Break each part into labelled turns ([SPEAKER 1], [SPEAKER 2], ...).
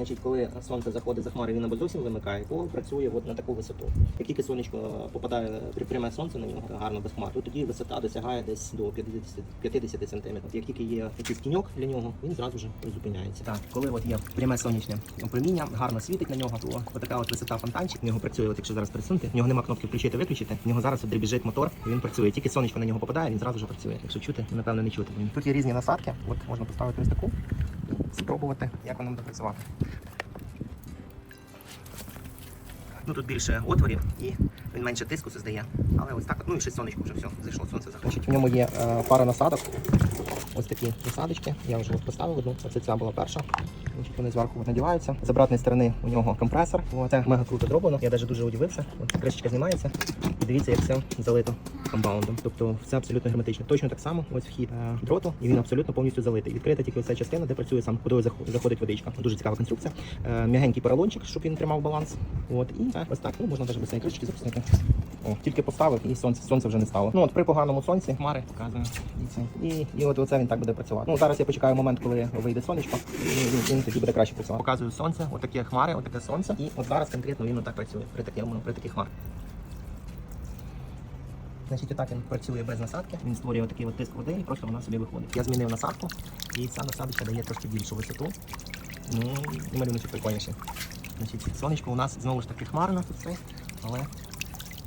[SPEAKER 1] Значить, коли сонце заходить за хмари, він або зовсім вимикає, або працює от на таку висоту. Як тільки сонечко попадає при пряме сонце на нього гарно без хмар, то тоді висота досягає десь до 50, 50 сантиметрів. Як тільки є якийсь тіньок для нього, він зразу ж зупиняється. Так, коли от є пряме сонячне проміння, гарно світить на нього, то отака от висота фонтанчик. В нього працює, от якщо зараз присунути, в нього нема кнопки включити, виключити. В нього зараз от дребіжить мотор, він працює. Тільки сонечко на нього попадає, він зразу ж працює. Якщо чути, то, напевно не чути. Тут є різні насадки. От можна поставити ось таку, спробувати, як воно буде працювати. Ну тут більше отворів і він менше тиску создає. Але ось так, ну і ще сонечко вже все, зайшло сонце захоче. В ньому є е, пара насадок. Ось такі насадочки. Я вже поставив одну. Оце ця була перша. Вони зверху надіваються. З обратної сторони у нього компресор. Це мега круто зроблено. Я навіть дуже удивився. От кришечка знімається. І дивіться, як все залито компаундом. Тобто все абсолютно герметично. Точно так само, ось вхід е, дроту, і він абсолютно повністю залитий. Відкрита тільки ця частина, де працює сам, куди заходить водичка. Дуже цікава конструкція. Е, М'ягенький поролончик, щоб він тримав баланс. От і це ось так. Ну можна навіть без цієї кришечки запустити. О, тільки поставив і сонце, сонце вже не стало. Ну от при поганому сонці хмари показую. І, і, от оце він так буде працювати. Ну зараз я почекаю момент, коли вийде сонечко, і він, він тоді буде краще працювати. Показую сонце, отакі хмари, отаке сонце. І от зараз конкретно він отак працює при такому, при таких хмар. Значить, отак він працює без насадки. Він створює такий от тиск води і просто вона собі виходить. Я змінив насадку, і ця насадочка дає трошки більшу висоту. Ну і малюночок прикольніший. Значить, сонечко у нас знову ж таки хмарно тут все, але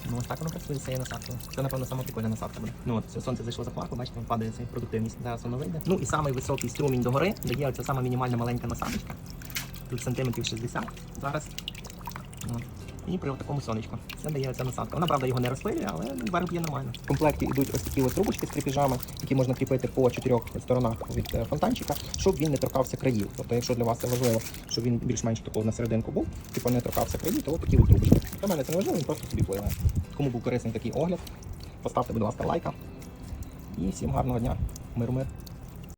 [SPEAKER 1] ну ось так воно працює з цією насадкою. Це, напевно, сама прикольна насадка буде. Ну от сонце зайшло за хмарку, бачите, падає цей продуктивність. Зараз воно вийде. Ну і самий високий струмінь догори дає оця сама мінімальна маленька насадочка. Тут сантиметрів 60 зараз. От. І при такому сонечку. Це дає ця насадка. Вона, правда, його не розпилює, але верх є нормально. В комплекті йдуть ось такі ось трубочки з кріпіжами, які можна кріпити по чотирьох сторонах від е, фонтанчика, щоб він не торкався країв. Тобто, якщо для вас це важливо, щоб він більш-менш такого на серединку був, типу не торкався країв, то от такі ось трубочки. Для мене це не важливо, просто собі пливе. Кому був корисний такий огляд, поставте, будь ласка, лайка. І всім гарного дня. Миру мир.